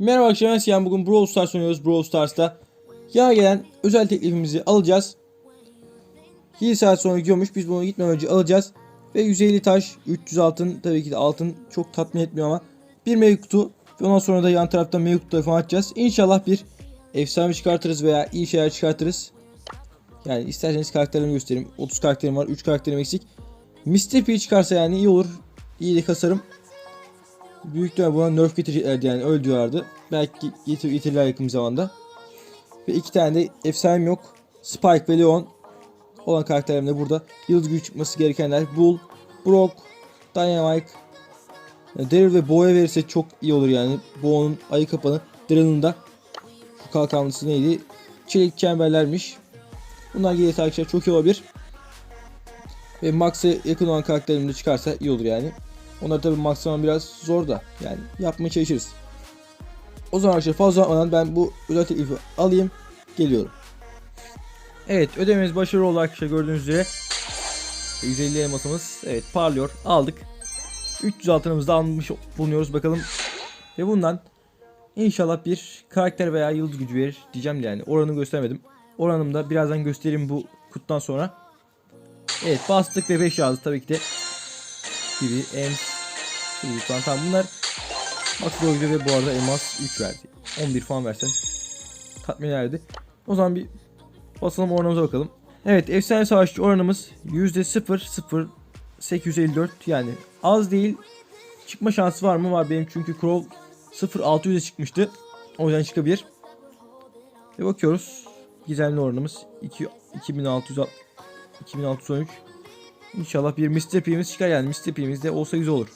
Merhaba arkadaşlar ben. Bugün Brawl Stars oynuyoruz. Brawl Stars'ta yağ gelen özel teklifimizi alacağız. 2 saat sonra gidiyormuş. Biz bunu gitmeden önce alacağız. Ve 150 taş, 300 altın. Tabii ki de altın çok tatmin etmiyor ama. Bir meyve kutu. Ve ondan sonra da yan taraftan meyve kutuları falan açacağız. İnşallah bir efsane çıkartırız veya iyi şeyler çıkartırız. Yani isterseniz karakterlerimi göstereyim. 30 karakterim var. 3 karakterim eksik. Mr. P çıkarsa yani iyi olur. İyi de kasarım. Büyük ihtimalle buna nerf getireceklerdi yani öyle diyorlardı. Belki getir getirirler yakın zamanda. Ve iki tane de efsanem yok. Spike ve Leon olan karakterlerim de burada. Yıldız gücü çıkması gerekenler. Bull, Brock, Dynamite, yani Daryl ve Bo'ya verirse çok iyi olur yani. Bo'nun ayı kapanı. Daryl'ın da şu kalkanlısı neydi? Çelik çemberlermiş. Bunlar gelirse arkadaşlar çok iyi olabilir. Ve Max'a yakın olan karakterim de çıkarsa iyi olur yani. Onlar tabi maksimum biraz zor da yani yapmaya çalışırız. O zaman arkadaşlar fazla uzatmadan ben bu özel teklifi alayım geliyorum. Evet ödememiz başarılı oldu arkadaşlar gördüğünüz üzere. 150 elmasımız evet parlıyor aldık. 300 altınımızı da almış bulunuyoruz bakalım. Ve bundan inşallah bir karakter veya yıldız gücü verir diyeceğim yani oranı göstermedim. Oranımı da birazdan göstereyim bu kuttan sonra. Evet bastık ve 5 yazdı tabii ki de gibi en şimdi falan tamam bunlar Max Doge ve bu arada elmas 3 verdi. 11 falan versen tatmin ederdi. O zaman bir basalım oranımıza bakalım. Evet efsane savaşçı oranımız %0.0854 yani az değil. Çıkma şansı var mı? Var benim çünkü Crow 0.600'e çıkmıştı. O yüzden çıkabilir. Ve bakıyoruz. Gizemli oranımız 2, 2600 2613 İnşallah bir Mr. P'miz çıkar yani Mr. P'miz de olsa güzel olur.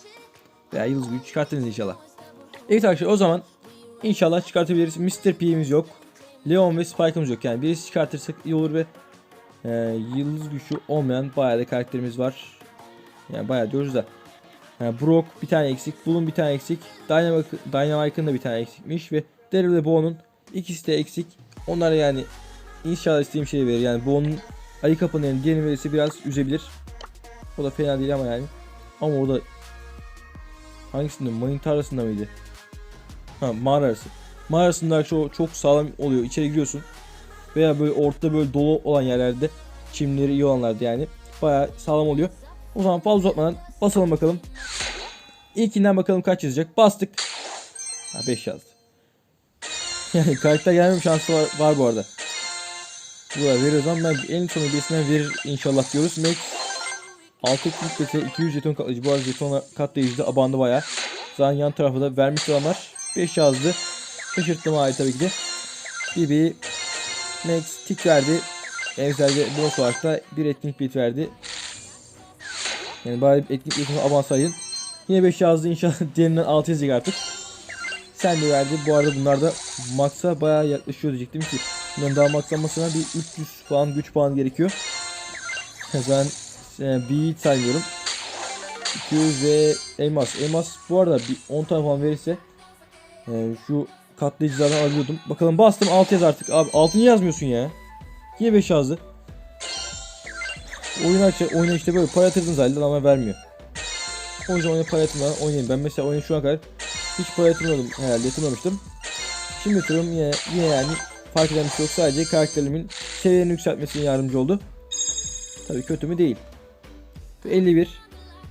Veya yıldız gücü çıkartırız inşallah. Evet arkadaşlar o zaman inşallah çıkartabiliriz. Mr. P'miz yok. Leon ve Spike'ımız yok. Yani birisi çıkartırsak iyi olur ve e, yıldız gücü olmayan bayağı da karakterimiz var. Yani bayağı diyoruz da. Yani Brock bir tane eksik. Bull'un bir tane eksik. Dynamite, Dynamite'ın da bir tane eksikmiş ve Daryl ve Bo'nun ikisi de eksik. Onlar yani inşallah istediğim şeyi verir. Yani Bo'nun ayı kapının diğerini verirse biraz üzebilir. O da fena değil ama yani. Ama o da hangisinde? Mayın tarlasında mıydı? Ha mağara arası. Mağara arasında çok, çok sağlam oluyor. İçeri giriyorsun. Veya böyle ortada böyle dolu olan yerlerde çimleri iyi olanlarda yani. Baya sağlam oluyor. O zaman fazla uzatmadan basalım bakalım. İlkinden bakalım kaç yazacak. Bastık. Ha 5 yazdı. Yani karakter gelmem şansı var, var bu arada. Burada veriyoruz ama ben en sonu birisinden verir inşallah diyoruz. Max 6 etkinlik beti 200 jeton katlayıcı. Bu arada jeton katlayıcı abandı baya. Zaten yan tarafı da vermiş olanlar 5 yazdı. Şaşırttım abi tabii ki de. Bibi Max tik verdi. Evzelde bonus olarak da bir etkinlik bit verdi. Yani bari etkinlik bitini abansaydın. Yine 5 yazdı inşallah diğerinden 6 yazacak artık. Sen de verdi. Bu arada bunlar da Max'a baya yaklaşıyor diyecektim ki. Bunların daha maxlanmasına bir 300 falan güç puan gerekiyor. Ben e, bir saymıyorum. 200 ve elmas. Elmas bu arada bir 10 tane falan verirse e, şu katlayıcılardan alıyordum. Bakalım bastım 6 yaz artık. Abi 6 niye yazmıyorsun ya? Niye 5 yazdı? Oyun aç oyuna işte böyle para yatırdın zaten ama vermiyor. O yüzden oyuna para yatırmadan oynayayım. Ben mesela oyuna şu an kadar hiç para yatırmadım herhalde yatırmamıştım. Şimdi yatırıyorum yine, yine yani fark eden bir şey yok. Sadece karakterimin seviyelerini yükseltmesine yardımcı oldu. Tabii kötü mü değil. Ve 51.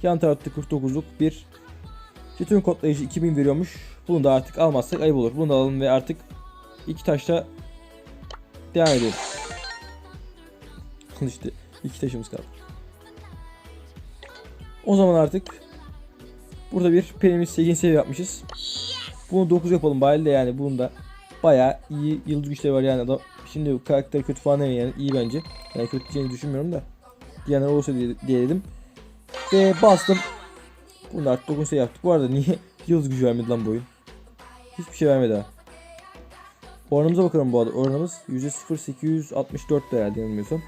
Yan tarafta 49'luk bir jeton kodlayıcı 2000 veriyormuş. Bunu da artık almazsak ayıp olur. Bunu da alalım ve artık iki taşla devam edelim. işte iki taşımız kaldı. O zaman artık burada bir penimiz 8 seviye yapmışız. Bunu 9 yapalım bari de yani bunun da bayağı iyi yıldız güçleri var yani adam. Şimdi karakter kötü falan değil yani iyi bence. Yani kötü diyeceğini düşünmüyorum da. Diyenler olursa diye, diye dedim. Ve bastım. Bunu artık 9 seviye yaptık. Bu arada niye yıldız gücü vermedi lan bu? Hiçbir şey vermedi ha. Oranımıza bakalım bu arada. Oranımız %0864 herhalde yanılmıyorsam.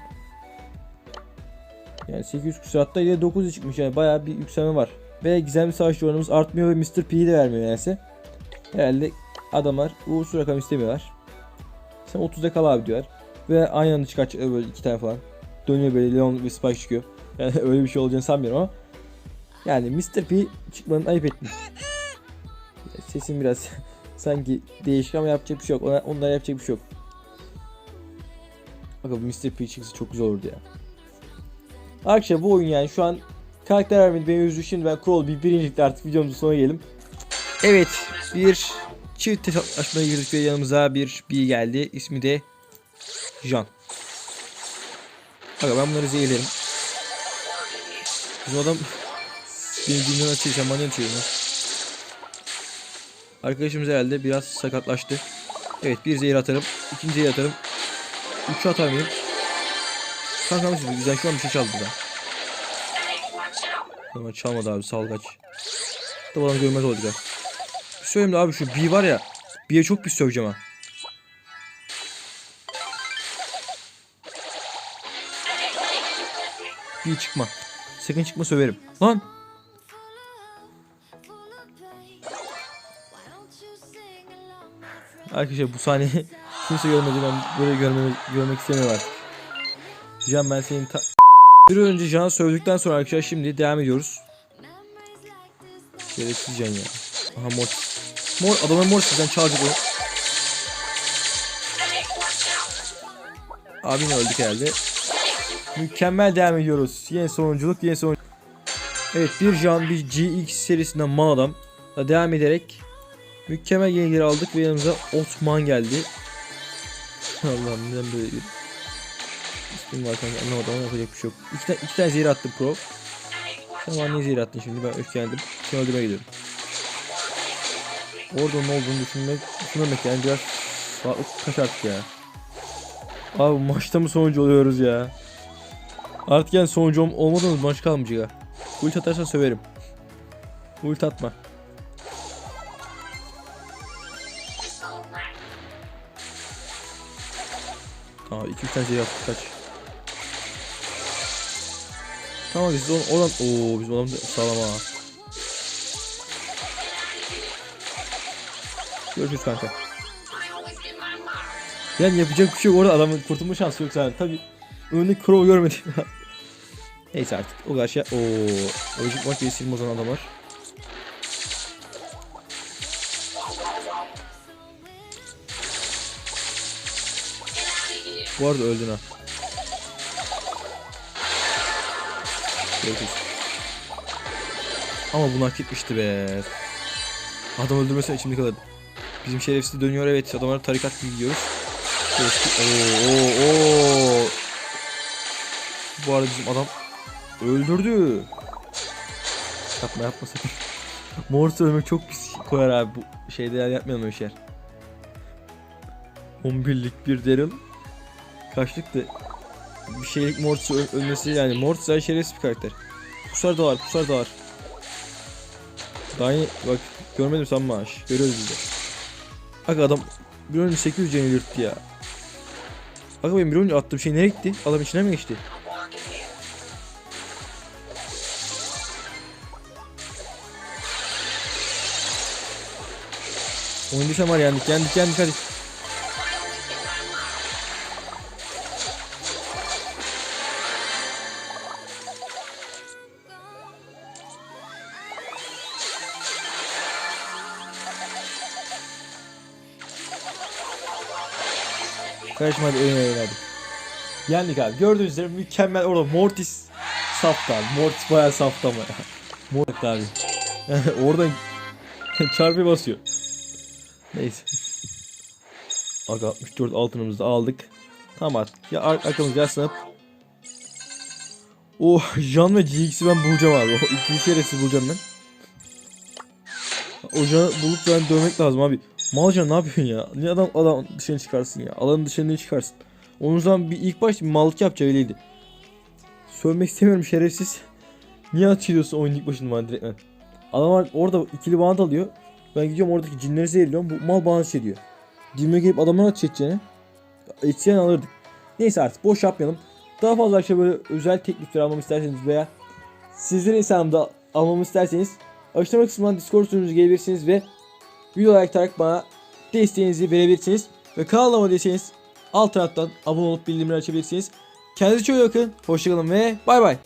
Yani 800 küsur hatta yine 9'a çıkmış yani bayağı bir yükselme var. Ve gizemli savaşçı oranımız artmıyor ve Mr. P'yi de vermiyor yani. Herhalde adamlar uğursuz rakam istemiyorlar. Sen 30'da kal abi diyorlar. Ve aynı anda çıkartacaklar böyle iki tane falan. Dönüyor böyle Leon ve Spike çıkıyor. Yani öyle bir şey olacağını sanmıyorum ama. Yani Mr. P çıkmanın ayıp ettim. Sesim biraz sanki değişik ama yapacak bir şey yok. Ona, onlara yapacak bir şey yok. Bakın Mr. P çıksa çok güzel olurdu ya. Arkadaşlar bu oyun yani şu an karakter vermedi beni üzdü. Şimdi ben Crawl bir birincilikte artık videomuzun sonuna gelelim. Evet bir çift hesaplaşmaya girdik ve yanımıza bir bir geldi. İsmi de Jean. Aga ben bunları zehirlerim. Bizim adam benim dünden açıyor şampanya açıyor. Arkadaşımız herhalde biraz sakatlaştı. Evet bir zehir atarım. ikinci zehir atarım. Üçü atar mıyım? Kanka mısın? Güzel şu an bir şey çaldı da. Ama çalmadı abi salgaç. Da bana görmez oldu ya. Bir söyleyeyim de abi şu B var ya. B'ye çok pis söveceğim ha. B çıkma. Sakın çıkma söverim. Lan. Arkadaşlar bu sahneyi kimse görmedi ben böyle görmek, görmek istemiyorum artık. Can ben senin ta... Bir önce Can'ı sövdükten sonra arkadaşlar şimdi devam ediyoruz. Gereksiz Can ya. Aha mor. Mor adamın mor sizden çalacak o. Abi yine öldük herhalde. Mükemmel devam ediyoruz. Yine sonunculuk yine son. Evet bir Can bir GX serisinden mal adam. Da devam ederek mükemmel yenileri aldık ve yanımıza Otman geldi. Allah'ım neden böyle bir ismim var kanka anlamadım ama yapacak bir şey yok. İki, ta- iki tane zehir attım pro. Bana niye zehir attın şimdi ben öf geldim. Seni öldürmeye gidiyorum. Orada ne olduğunu düşünmek, düşünmemek yani biraz kaç artık ya. Abi maçta mı sonuncu oluyoruz ya? Artık yani sonuncu ol- olmadığımız maç kalmayacak ha. Ult atarsan söverim. Ult atma. Aa 2 tane şey yaptık kaç. Tamam biz on, oradan ooo bizim adam da sağlam ha. Görüşürüz kanka. Yani yapacak bir şey yok orada adamın kurtulma şansı yok zaten. Tabi önündeki Crow görmedim. Neyse artık o kadar şey. Ooo. Oyuncuk bak yesim o zaman adamlar. Bu arada öldün ha. Ama bunu hak etmişti be. Adam öldürmesine içimde kalırdı. Bizim şerefsiz dönüyor evet adamlar tarikat gibi gidiyoruz. Oo, oo, oo. Bu arada bizim adam öldürdü. Yapma yapma sakın. Morse ölmek çok pis koyar abi bu şeyde yani yapmayalım öyle şeyler. 11'lik bir Daryl. Kaçlık da bir şeylik Morse ölmesi yani Morse zaten şerefsiz bir karakter. Pusar da var pusar da var. Daha bak görmedim sanma aş. Görüyoruz biz de. Bak adam bir önce 800 canı yırttı ya. Bak benim bir önce attığım şey nereye gitti? Adam içine mi geçti? Oyun var yendik yendik yendik hadi. Karışma hadi oyun hadi. Yendik abi. Gördüğünüz üzere mükemmel orada Mortis safta. Mortis bayağı safta ama. Mortis abi. Oradan çarpı basıyor. Neyse. Aga 64 altınımızı da aldık. Tamam. Ya ar arkamız yaslanıp. Oh Jan ve GX'i ben bulacağım abi. O ikinci şerefsiz bulacağım ben. O Jan'ı bulup ben dövmek lazım abi. Malca ne yapıyorsun ya? Niye adam adam dışarı çıkarsın ya? Alanın dışarı çıkarsın? Onun zaman bir ilk baş bir mallık yapacağı öyleydi. Sövmek istemiyorum şerefsiz. Niye atıyorsun oyun ilk başında bana direkt? Adam var- orada ikili bant alıyor. Ben gidiyorum oradaki cinleri zehirliyorum. Bu mal bana ateş ediyor. Cinime gelip adamlara ateş edeceğine. Etseyen alırdık. Neyse artık boş yapmayalım. Daha fazla işte böyle özel teklifler almamı isterseniz veya sizlerin hesabımda almamı isterseniz açıklama kısmından Discord sunucunuza gelebilirsiniz ve video like bana desteğinizi verebilirsiniz. Ve kanalıma değilseniz alt taraftan abone olup bildirimleri açabilirsiniz. Kendinize çok iyi bakın. Hoşçakalın ve bay bay.